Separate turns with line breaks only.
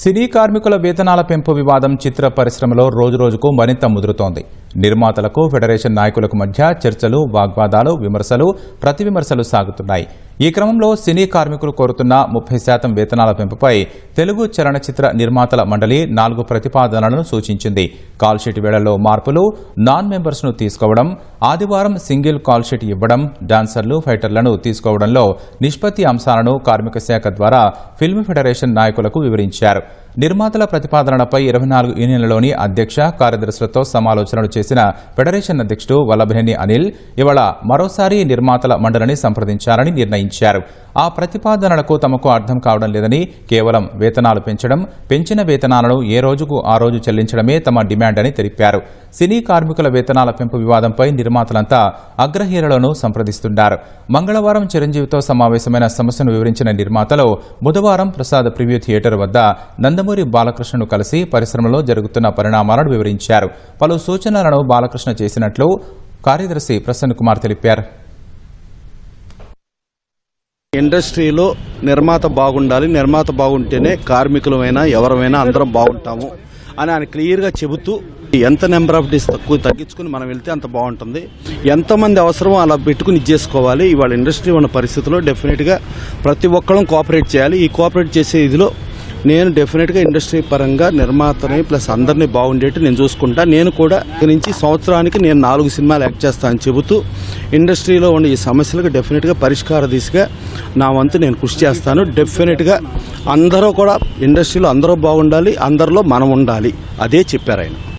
సినీ కార్మికుల వేతనాల పెంపు వివాదం చిత్ర పరిశ్రమలో రోజురోజుకు మరింత ముదురుతోంది. నిర్మాతలకు ఫెడరేషన్ నాయకులకు మధ్య చర్చలు వాగ్వాదాలు విమర్శలు ప్రతి విమర్శలు సాగుతున్నాయి. ఈ క్రమంలో సినీ కార్మికులు కోరుతున్న ముప్పై శాతం వేతనాల పెంపుపై తెలుగు చలనచిత్ర నిర్మాతల మండలి నాలుగు ప్రతిపాదనలను సూచించింది. కాల్షీట్ వేళల్లో మార్పులు నాన్ మెంబర్స్ను తీసుకోవడం ఆదివారం సింగిల్ కాల్షీట్ ఇవ్వడం డాన్సర్లు ఫైటర్లను తీసుకోవడంలో నిష్పత్తి అంశాలను కార్మిక శాఖ ద్వారా ఫిల్మ్ ఫెడరేషన్ నాయకులకు వివరించారు. నిర్మాతల ప్రతిపాదనలపై ఇరవై నాలుగు యూనియన్లలోని అధ్యక్ష కార్యదర్శులతో సమాలోచనలు చేసిన ఫెడరేషన్ అధ్యక్షుడు వల్లభనేని అనిల్ ఇవాళ మరోసారి నిర్మాతల మండలిని సంప్రదించాలని నిర్ణయించారు. ఆ ప్రతిపాదనలకు తమకు అర్థం కావడం లేదని కేవలం వేతనాలు పెంచడం పెంచిన వేతనాలను ఏ రోజుకు ఆ రోజు చెల్లించడమే తమ డిమాండ్ అని తెలిపారు. సినీ కార్మికుల వేతనాల పెంపు వివాదంపై నిర్మాతలంతా అగ్రహీరులను సంప్రదిస్తున్నారు మంగళవారం చిరంజీవితో సమావేశమైన సమస్యను వివరించిన నిర్మాతలు బుధవారం ప్రసాద్ ప్రివ్యూ థియేటర్ వద్ద నందమూరి బాలకృష్ణను కలిసి పరిశ్రమలో జరుగుతున్న పరిణామాలను వివరించారు. పలు సూచనలను బాలకృష్ణ చేసినట్లు కార్యదర్శి ప్రసన్న కుమార్ తెలిపారు.
ఇండస్ట్రీలో నిర్మాత బాగుండాలి నిర్మాత బాగుంటేనే కార్మికులమైనా ఎవరమైనా అందరం బాగుంటాము అని ఆయన క్లియర్గా చెబుతూ ఎంత నెంబర్ ఆఫ్ డేస్ తక్కువ తగ్గించుకుని మనం వెళ్తే అంత బాగుంటుంది. ఎంతమంది అవసరమో అలా పెట్టుకుని ఇచ్చేసుకోవాలి. ఇవాళ ఇండస్ట్రీ ఉన్న పరిస్థితిలో డెఫినెట్గా ప్రతి ఒక్కళ్ళం కోఆపరేట్ చేయాలి. ఈ కోఆపరేట్ చేసే ఇదిలో నేను డెఫినెట్గా ఇండస్ట్రీ పరంగా నిర్మాతని ప్లస్ అందరినీ బాగుండేట్టు నేను చూసుకుంటా. నేను కూడా ఇక్కడి నుంచి సంవత్సరానికి నేను నాలుగు సినిమాలు యాక్ట్ చేస్తానని చెబుతూ ఇండస్ట్రీలో ఉన్న ఈ సమస్యలకు డెఫినెట్గా పరిష్కార దిశగా నా వంతు నేను కృషి చేస్తాను. డెఫినెట్గా అందరూ కూడా ఇండస్ట్రీలో అందరూ బాగుండాలి అందరిలో మనం ఉండాలి. అదే చెప్పారు ఆయన.